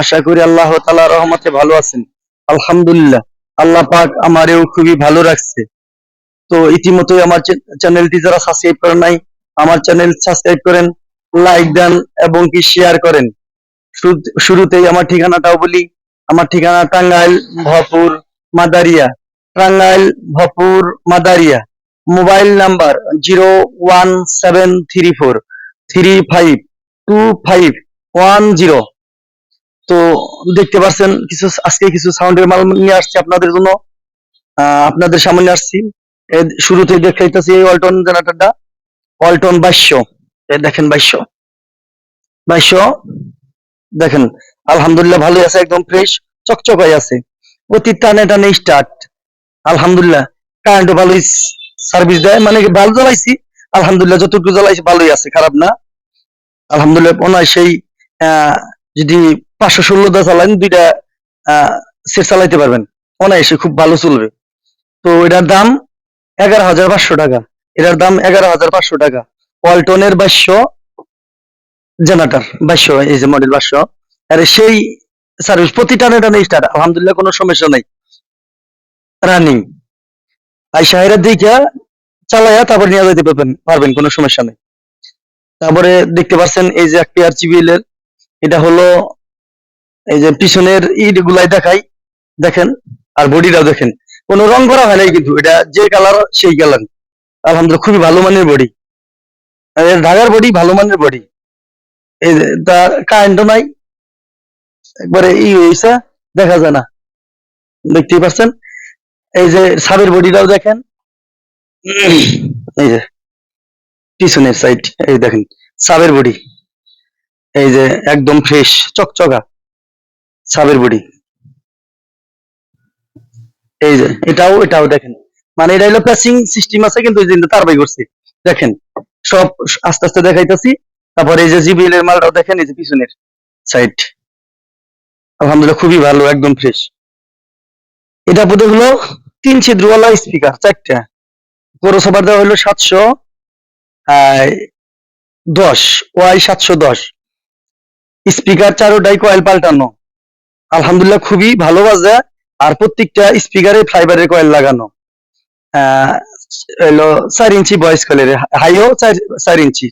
আশা করি আল্লাহ আলহামদুলিল্লাহ পাক খুবই ভালো রাখছে। তো ইতিমধ্যে আমার চ্যানেলটি যারা সাবস্ক্রাইব করেন নাই, আমার চ্যানেল সাবস্ক্রাইব করেন লাইক দেন এবং কি শেয়ার করেন। শুরুতেই আমার ঠিকানাটাও বলি। আমার ঠিকানা Tangail, Bharpur, Madaria. Tangail Bharpur Madaria. Mobile number zero one seven three four, three five two five one zero. তো দেখতে পাচ্ছেন কিছু আজকে কিছু সাউন্ডের মাল নিয়ে আসছে আপনাদের জন্য। আপনাদের সামনে আসছি। শুরুতে দেখাইতেছি এই অল্টন জেনারেটরটা। অল্টন বাইশ দেখেন বাইশ বাইশ দেখেন, আলহামদুলিল্লাহ ভালোই আছে, একদম ফ্রেশ চকচকাই আছে। অতি টানে টানে স্টার্ট আলহামদুলিল্লাহ কারেন্টও ভালোই সার্ভিস দেয় মানে ভালো জ্বালাইছি, আলহামদুলিল্লাহ যতটুকু জ্বালাইছি ভালোই আছে, খারাপ না। আলহামদুলিল্লাহ ওনার সেই যদি পাঁচশো ষোলো দা চালান দুইটা সেট চালাইতে পারবেন। অনায়াসে খুব ভালো চলবে। তো এটার দাম এগারো হাজার পাঁচশো টাকা। এটার দাম এগারো হাজার পাঁচশো টাকা। ওয়ালটনের বাইশশো, জেনারেটার বাইশশো, এই যে মডেল বাইশশো। আর সেই সার্ভিস প্রতিটা টানে স্টার্ট আলহামদুলিল্লাহ কোনো সমস্যা নাই। রানিং আর শাহের দিকে চালাইয়া তারপর নিয়ে যেতে পারবেন পারবেন, কোনো সমস্যা নেই। তারপরে দেখতে পাচ্ছেন এই যে এক পেয়ার চিবিএল এর, এটা হলো এই যে পিছনের ইট গুলাই দেখাই, দেখেন, আর বডিটাও দেখেন। কোনো রং করা হয় নাই কিন্তু, এটা যে কালার সেই কালার আলহামদুলিল্লাহ, খুবই ভালো মানের বডি। ঢাকার বডি ভালো মানের বডি। এই তার কারেন্টও নাই। একবারে ই হয়েছে দেখা যায় না। দেখতেই পাচ্ছেন এই যে সাবের বডিটাও দেখেন? এই যে, পিছনের সাইড এই দেখেন সাবের বডি। এই যে একদম ফ্রেশ চকচকা সাবের বডি। এই যে, এটাও এটাও দেখেন। মানে এটা হলো প্যাসিং সিস্টেম আছে, কিন্তু এই তার বাই করছে। দেখেন, সব আস্তে আস্তে দেখাইতেছি। তারপর এই যে জিবিএল এর মালটাও দেখেন, এই যে পিছনের সাইড আলহামদুলিল্লাহ, খুবই ভালো, একদম ফ্রেশ এটা বোধ হলো তিন ছিদ্রওয়ালা স্পিকার চারটা। পৌরসভার দেওয়া হলো সাতশো দশ, ওয়াই সাতশো দশ। স্পিকার চারোটাই কয়েল পাল্টানো। আলহামদুলিল্লাহ খুবই ভালো বাজে, আর প্রত্যেকটা স্পিকারে ফাইবারের কয়েল লাগানো। হলো চার ইঞ্চি ভয়েস কয়েলের হাইও চার ইঞ্চি।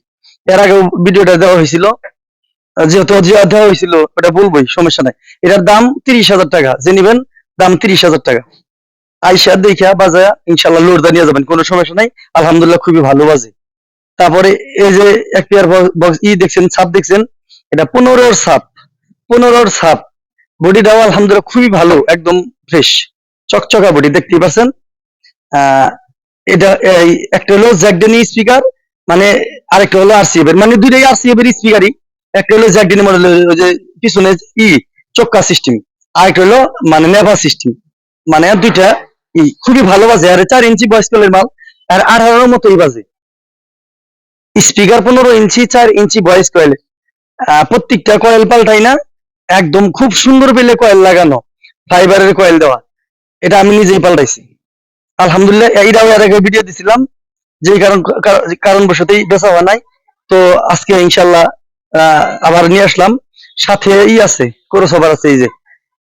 এর আগে ভিডিওটা দেওয়া হয়েছিল। যেহেতু দেওয়া হয়েছিল, ওটা বলবোই, সমস্যা নাই। এটার দাম তিরিশ হাজার টাকা, যে নিবেন, দাম তিরিশ হাজার টাকা। আইসা দেখা বাজা ইনশাল্লাহ লোডদা নিয়ে যাবেন, কোনো সমস্যা নাই। আলহামদুলিল্লাহ খুবই ভালো বাজে। তারপরে এই যে এক বক্স ই দেখছেন, ছাপ দেখছেন, এটা পনেরোর ছাপ পনেরোর ছাপ। বডিটাও আলহামদুলিল্লাহ খুবই ভালো, একদম ফ্রেশ চকচকা বডি, দেখতেই পাচ্ছেন। এটা এই একটা হলো জ্যাকডেনি স্পিকার মানে আরেকটা হলো আরসিএফ এর মানে দুইটাই আরসিএফ এর স্পিকারই। একটা হলো জ্যাকডেনি মডেল যে পিছনে ই, চক্কা সিস্টেম আরেকটা হলো মানে নেভা সিস্টেম মানে দুইটা খুবই ভালো বাজে, আর চার ইঞ্চি বয়স কলের মাল, আর আঠারোর মতোই বাজে। স্পিকার পনেরো ইঞ্চি, চার ইঞ্চি ভয়েস কয়েল। প্রত্যেকটা কয়েল পাল্টাই না, একদম খুব সুন্দর পেলে কয়েল লাগানো, ফাইবারের কয়েল দেওয়া। এটা আমি নিজেই পাল্টাইছি। আলহামদুলিল্লাহ এইটাও এর আগে ভিডিও দিছিলাম যে কারণ কারণবশতই বেচা হওয়া নাই। তো আজকে ইনশাল্লাহ আবার নিয়ে আসলাম। সাথে ই আছে কোরসভার আছে এই যে।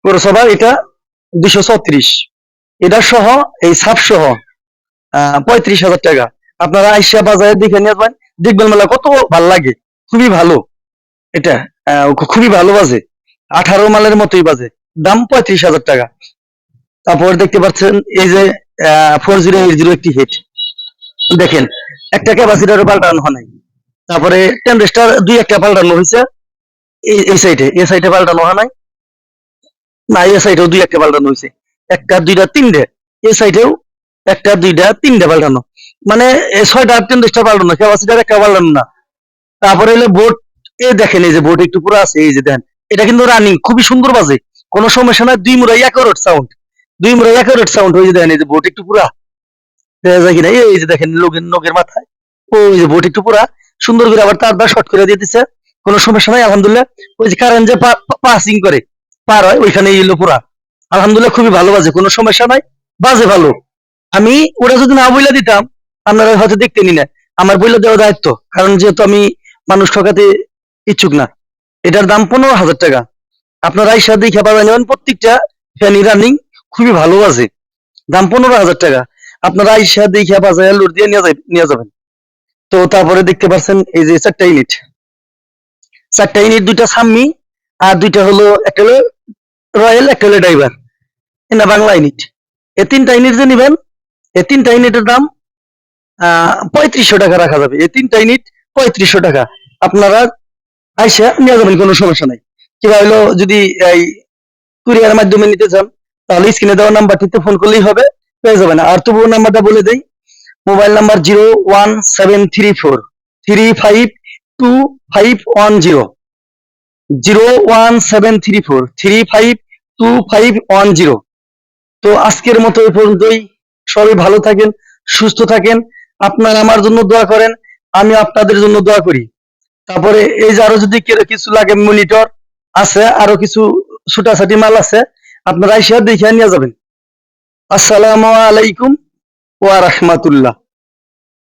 কোরসভার এটা দুশো ছত্রিশ। এটা সহ, এই সাপ সহ পঁয়ত্রিশ হাজার টাকা। আপনারা আইসা বাজারে দেখে নিয়ে যাবেন দেখবেন মেলা কত ভালো লাগে। খুবই ভালো। এটা খুবই ভালো বাজে। আঠারো মালের মতোই বাজে। দাম পঁয়ত্রিশ হাজার টাকা। তারপর দেখতে পাচ্ছেন, এই যে ফোর জিরো এইট জিরো একটি হিট দেখেন, একটা ক্যাপাসিটার পাল্টানো হয় নাই। তারপরে টেম্পারেচার দুই একটা পাল্টানো হয়েছে। এই সাইডে এই সাইডে পাল্টানো হয় নাই। না, এই সাইডেও দুই একটা পাল্টানো হয়েছে। একটা, দুইটা, তিনটে। এই সাইডেও একটা, দুইটা, তিনটে পাল্টানো। মানে ছয়টা টেম্পারেচার পাল্টানো ক্যাপাসিটার একটা পাল্টানো না। তারপরে হলো বোর্ড এই দেখেন, এই যে বোর্ড একটু পুরো আছে, এই যে দেখেন, এটা কিন্তু রানিং খুবই সুন্দর বাজে। কোনো সমস্যা নাই, দুই মুড়াই একারোট সাউন্ড দুই মুড়াই একারোট সাউন্ড হয়ে যে দেখেন, এই যে বোর্ড একটু পুরা। দেখা যায় কিনা, এই যে দেখেন, লোকের নখের মাথায়। ওই যে বোর্ড একটু পুরা, সুন্দর করে আবার তারটা শর্ট করে দিয়ে দিচ্ছে কোনো সমস্যা নাই, আলহামদুলিল্লাহ। ওই যে কারেন্ট যে পাসিং করে, পার হয় ওইখানে ইলো পুরা। আলহামদুলিল্লাহ খুবই ভালো বাজে, কোনো সমস্যা নাই, বাজে ভালো। আমি, ওরা যদি না বইলা দিতাম, আপনারা হয়তো দেখতেনি না আমার বইলা দেওয়া দায়িত্ব, কারণ যেহেতু আমি মানুষ ঠকাতে ইচ্ছুক না। এটার দাম পনেরো হাজার টাকা। আপনারা আইসা দেখে পাবেন নেবেন, প্রত্যেকটা ফ্যানি রানিং খুবই ভালো আছে দাম পনেরো হাজার টাকা। আপনারা আইসা দেখে বাজারে লোড দিয়ে নিয়ে যাবে- নিয়ে যাবেন। তো তারপরে দেখতে পাচ্ছেন এই যে চারটা ইউনিট। চারটা ইউনিট, দুইটা সাম্মি আর দুইটা হলো, একটা হলো রয়্যাল একটা ড্রাইভার না বাংলা ইউনিট এই তিনটা ইউনিট যে নিবেন এই তিনটা ইউনিটের দাম পঁয়ত্রিশশো টাকা রাখা যাবে। এই তিনটা ইউনিট পঁয়ত্রিশশো টাকা। আপনারা আইসা নিয়ে যাবেন, কোনো সমস্যা নাই। কিংবা হলো যদি এই কুরিয়ার মাধ্যমে নিতে চান, তাহলে স্ক্রিনে দেওয়া নাম্বারটিতে ফোন করলেই হবে, পেয়ে যাবেন। আর তবু নাম্বারটা বলে দেই mobile number zero one seven three four three five two five one zero zero one seven three four three five two five one zero তো আজকের মতো এই পর্যন্তই। সবাই ভালো থাকেন, সুস্থ থাকেন। আপনারা আমার জন্য দোয়া করেন, আমি আপনাদের জন্য দোয়া করি। তারপরে এই যে আরও যদি কিছু লাগে মনিটর আছে, আরও কিছু ছুটাছাটি মাল আছে, আপনারা এসে দেখে নিয়ে যাবেন। আসসালামু আলাইকুম ওয়া রাহমাতুল্লাহ।